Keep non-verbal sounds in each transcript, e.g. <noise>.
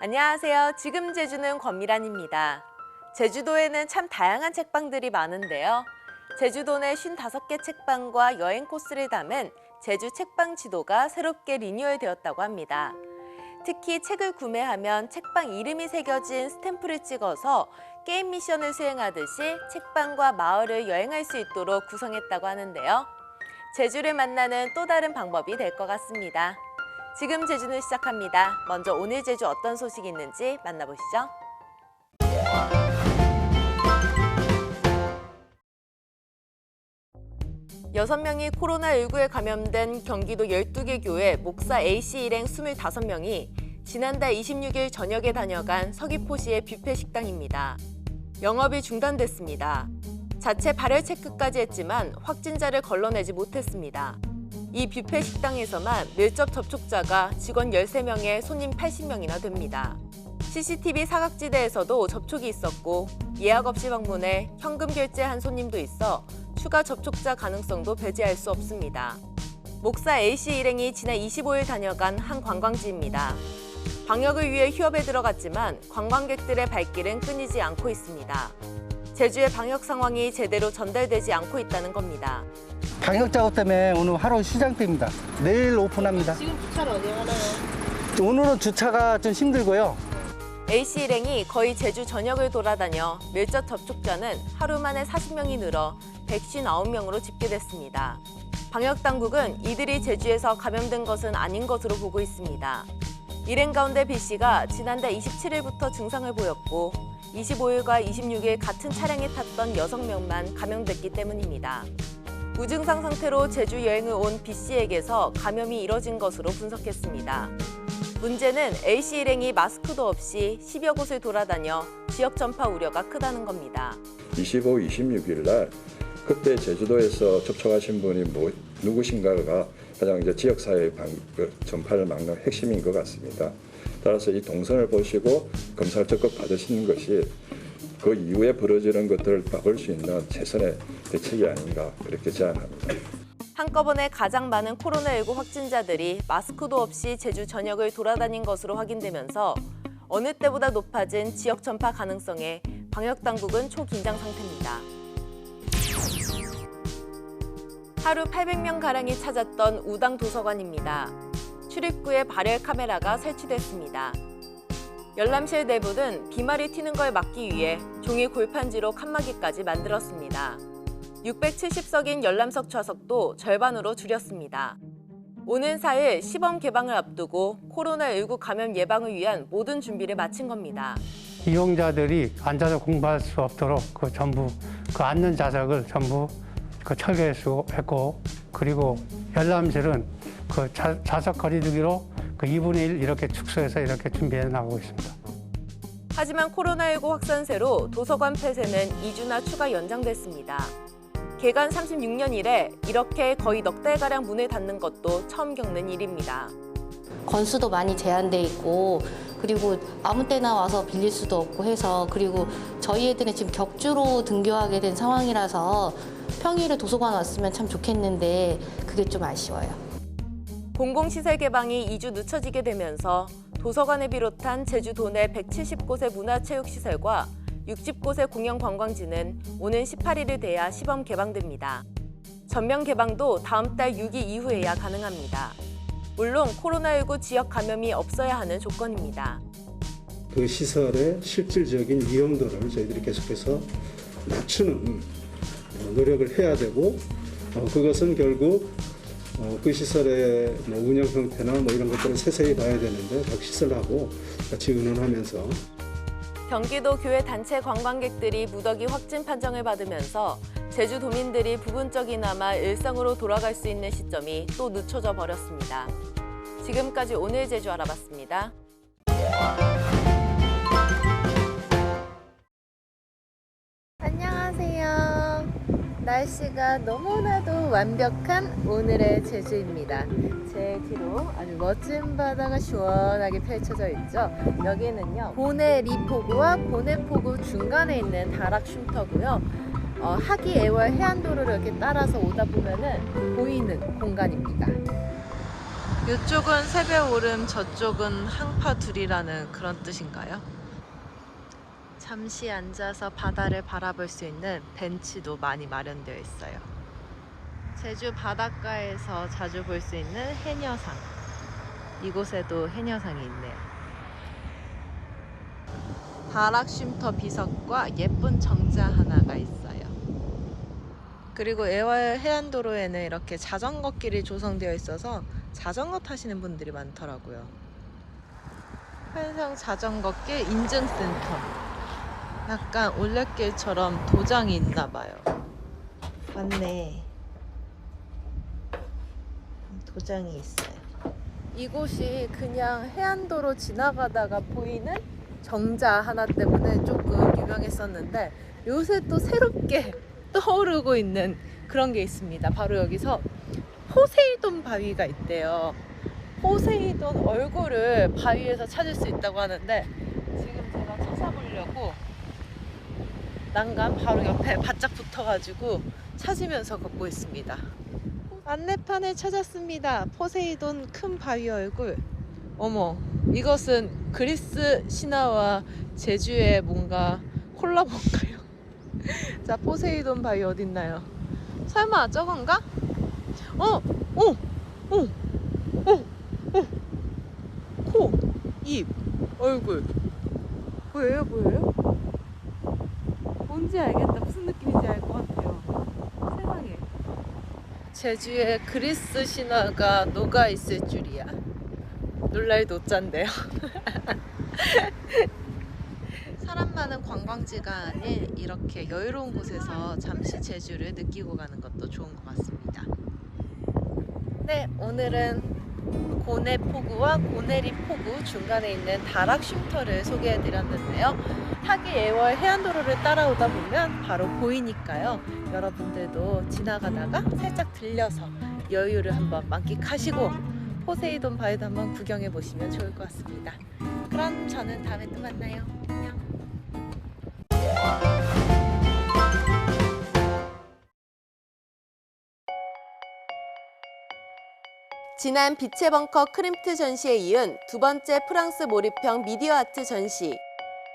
안녕하세요. 지금 제주는 권미란입니다. 제주도에는 참 다양한 책방들이 많은데요. 제주도 내 55개 책방과 여행 코스를 담은 제주 책방 지도가 새롭게 리뉴얼되었다고 합니다. 특히 책을 구매하면 책방 이름이 새겨진 스탬프를 찍어서 게임 미션을 수행하듯이 책방과 마을을 여행할 수 있도록 구성했다고 하는데요. 제주를 만나는 또 다른 방법이 될 것 같습니다. 지금 제주는 시작합니다. 먼저 오늘 제주 어떤 소식이 있는지 만나보시죠. 여섯 명이 코로나19에 감염된 경기도 12개 교회 목사 A씨 일행 25명이 지난달 26일 저녁에 다녀간 서귀포시의 뷔페 식당입니다. 영업이 중단됐습니다. 자체 발열 체크까지 했지만 확진자를 걸러내지 못했습니다. 이 뷔페 식당에서만 밀접 접촉자가 직원 13명에 손님 80명이나 됩니다. CCTV 사각지대에서도 접촉이 있었고 예약 없이 방문해 현금 결제한 손님도 있어 추가 접촉자 가능성도 배제할 수 없습니다. 목사 A씨 일행이 지난 25일 다녀간 한 관광지입니다. 방역을 위해 휴업에 들어갔지만 관광객들의 발길은 끊이지 않고 있습니다. 제주의 방역 상황이 제대로 전달되지 않고 있다는 겁니다. 방역 작업 때문에 오늘 하루 휴장입니다. 내일 오픈합니다. 지금 주차를 어디 하나요? 오늘은 주차가 좀 힘들고요. A씨 일행이 거의 제주 전역을 돌아다녀 밀접 접촉자는 하루 만에 40명이 늘어 159명으로 집계됐습니다. 방역 당국은 이들이 제주에서 감염된 것은 아닌 것으로 보고 있습니다. 일행 가운데 B 씨가 지난달 27일부터 증상을 보였고 25일과 26일 같은 차량에 탔던 6명만 감염됐기 때문입니다. 무증상 상태로 제주 여행을 온 B 씨에게서 감염이 이뤄진 것으로 분석했습니다. 문제는 A 씨 일행이 마스크도 없이 10여 곳을 돌아다녀 지역 전파 우려가 크다는 겁니다. 25, 26일 날 그때 제주도에서 접촉하신 분이 뭐 누구신가가 가장 이제 지역 사회 방, 그 전파를 막는 핵심인 것 같습니다. 따라서 이 동선을 보시고 검사를 적극 받으시는 것이 그 이후에 벌어지는 것들을 막을 수 있는 최선의 대책이 아닌가 그렇게 제안합니다. 한꺼번에 가장 많은 코로나19 확진자들이 마스크도 없이 제주 전역을 돌아다닌 것으로 확인되면서 어느 때보다 높아진 지역 전파 가능성에 방역 당국은 초긴장 상태입니다. 하루 800명 가량이 찾았던 우당 도서관입니다. 출입구에 발열 카메라가 설치됐습니다. 열람실 내부는 비말이 튀는 걸 막기 위해 종이 골판지로 칸막이까지 만들었습니다. 670석인 열람석 좌석도 절반으로 줄였습니다. 오는 4일 시범 개방을 앞두고 코로나19 감염 예방을 위한 모든 준비를 마친 겁니다. 이용자들이 앉아서 공부할 수 없도록 그 전부 그 앉는 좌석을 전부 그 철거했고 그리고 열람실은 그 자, 좌석 거리두기로 그 2분의 1 이렇게 축소해서 이렇게 준비해 나가고 있습니다. 하지만 코로나19 확산세로 도서관 폐쇄는 2주나 추가 연장됐습니다. 개관 36년 이래 이렇게 거의 넉 달가량 문을 닫는 것도 처음 겪는 일입니다. 건수도 많이 제한돼 있고 그리고 아무 때나 와서 빌릴 수도 없고 해서 그리고 저희 애들은 지금 격주로 등교하게 된 상황이라서 평일에 도서관 왔으면 참 좋겠는데 그게 좀 아쉬워요. 공공시설 개방이 2주 늦춰지게 되면서 도서관을 비롯한 제주도 내 170곳의 문화체육시설과 60곳의 공영관광지는 오는 18일이 돼야 시범 개방됩니다. 전면 개방도 다음 달 6일 이후에야 가능합니다. 물론 코로나19 지역 감염이 없어야 하는 조건입니다. 그 시설의 실질적인 이용도를 저희들이 계속해서 낮추는 어, 노력을 해야 되고 어, 그것은 결국 어, 그 시설의 뭐 운영 형태나 뭐 이런 것들을 세세히 봐야 되는데 각 시설하고 같이 의논하면서 경기도 교회 단체 관광객들이 무더기 확진 판정을 받으면서 제주도민들이 부분적이나마 일상으로 돌아갈 수 있는 시점이 또 늦춰져 버렸습니다. 지금까지 오늘 제주 알아봤습니다. 날씨가 너무나도 완벽한 오늘의 제주입니다. 제 뒤로 아주 멋진 바다가 시원하게 펼쳐져 있죠. 여기는요, 보네 리포구와 보네 포구 중간에 있는 다락 쉼터고요. 어, 하기 애월 해안도로를 이렇게 따라서 오다 보면은 보이는 공간입니다. 이쪽은 새벽 오름, 저쪽은 항파둘이라는 그런 뜻인가요? 잠시 앉아서 바다를 바라볼 수 있는 벤치도 많이 마련되어 있어요. 제주 바닷가에서 자주 볼 수 있는 해녀상. 이곳에도 해녀상이 있네요. 다락쉼터 비석과 예쁜 정자 하나가 있어요. 그리고 애월 해안도로에는 이렇게 자전거 길이 조성되어 있어서 자전거 타시는 분들이 많더라고요. 환상 자전거길 인증센터. 약간 올레길처럼 도장이 있나 봐요. 맞네. 도장이 있어요. 이곳이 그냥 해안도로 지나가다가 보이는 정자 하나 때문에 조금 유명했었는데 요새 또 새롭게 <laughs> 떠오르고 있는 그런 게 있습니다. 바로 여기서 포세이돈 바위가 있대요. 포세이돈 얼굴을 바위에서 찾을 수 있다고 하는데 지금 제가 찾아보려고 난간 바로 옆에 <laughs> 바짝 붙어가지고 찾으면서 걷고 있습니다. 안내판을 찾았습니다. 포세이돈 큰 바위 얼굴. 어머, 이것은 그리스 신화와 제주의 뭔가 콜라보인가요? <laughs> 자, 포세이돈 바위 어딨나요? 설마 저건가? 어, 어, 어, 어, 어. 코, 입, 얼굴. 보여요, 보여요? 뭔지 알겠다. 무슨 느낌인지 알 것 같아요. 세상에. 제주에 그리스 신화가 녹아 있을 줄이야. 놀랄 노짠데요. <laughs> 사람 많은 관광지가 아닌 이렇게 여유로운 곳에서 잠시 제주를 느끼고 가는 것도 좋은 것 같습니다. 네, 오늘은 고내 포구와 고내리 포구 중간에 있는 다락 쉼터를 소개해 드렸는데요. 하기 애월 해안도로를 따라오다 보면 바로 보이니까요. 여러분들도 지나가다가 살짝 들려서 여유를 한번 만끽하시고 포세이돈 바위도 한번 구경해 보시면 좋을 것 같습니다. 그럼 저는 다음에 또 만나요. 안녕. 지난 빛의 벙커 크림트 전시에 이은 두 번째 프랑스 몰입형 미디어 아트 전시.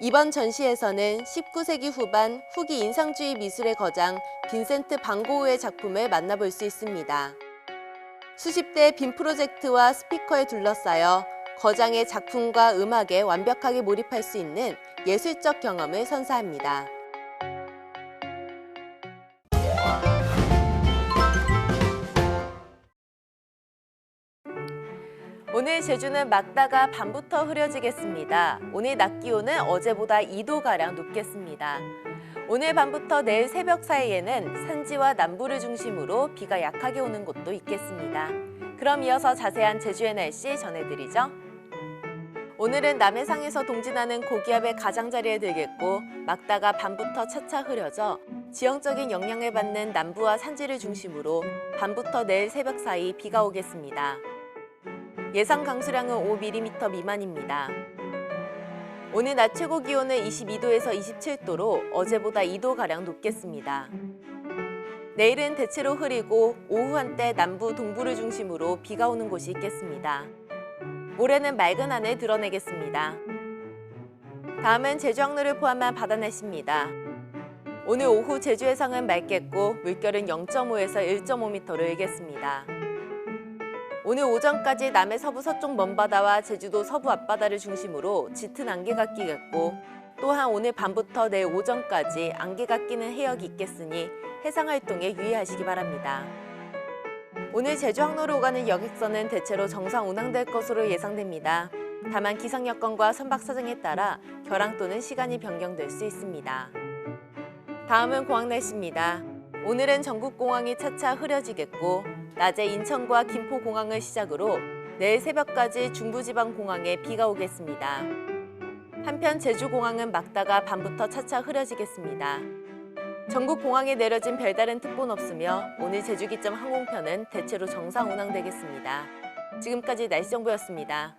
이번 전시에서는 19세기 후반 후기 인상주의 미술의 거장 빈센트 방고우의 작품을 만나볼 수 있습니다. 수십 대의 빔 프로젝트와 스피커에 둘러싸여 거장의 작품과 음악에 완벽하게 몰입할 수 있는 예술적 경험을 선사합니다. 제주는 막다가 밤부터 흐려지겠습니다. 오늘 낮 기온은 어제보다 2도가량 높겠습니다. 오늘 밤부터 내일 새벽 사이에는 산지와 남부를 중심으로 비가 약하게 오는 곳도 있겠습니다. 그럼 이어서 자세한 제주의 날씨 전해드리죠. 오늘은 남해상에서 동진하는 고기압의 가장자리에 들겠고 막다가 밤부터 차차 흐려져 지형적인 영향을 받는 남부와 산지를 중심으로 밤부터 내일 새벽 사이 비가 오겠습니다. 예상 강수량은 5mm 미만입니다. 오늘 낮 최고 기온은 22도에서 27도로 어제보다 2도가량 높겠습니다. 내일은 대체로 흐리고 오후 한때 남부 동부를 중심으로 비가 오는 곳이 있겠습니다. 모레는 맑은 하늘 드러내겠습니다. 다음은 제주 항로를 포함한 바다 날씨입니다. 오늘 오후 제주 해상은 맑겠고 물결은 0.5에서 1.5m로 일겠습니다. 오늘 오전까지 남해 서부 서쪽 먼바다와 제주도 서부 앞바다를 중심으로 짙은 안개가 끼겠고 또한 오늘 밤부터 내일 오전까지 안개가 끼는 해역이 있겠으니 해상 활동에 유의하시기 바랍니다. 오늘 제주 항로로 오가는 여객선은 대체로 정상 운항될 것으로 예상됩니다. 다만 기상 여건과 선박 사정에 따라 결항 또는 시간이 변경될 수 있습니다. 다음은 공항 날씨입니다. 오늘은 전국 공항이 차차 흐려지겠고 낮에 인천과 김포 공항을 시작으로 내일 새벽까지 중부지방 공항에 비가 오겠습니다. 한편 제주 공항은 막다가 밤부터 차차 흐려지겠습니다. 전국 공항에 내려진 별다른 특보는 없으며 오늘 제주 기점 항공편은 대체로 정상 운항되겠습니다. 지금까지 날씨 정보였습니다.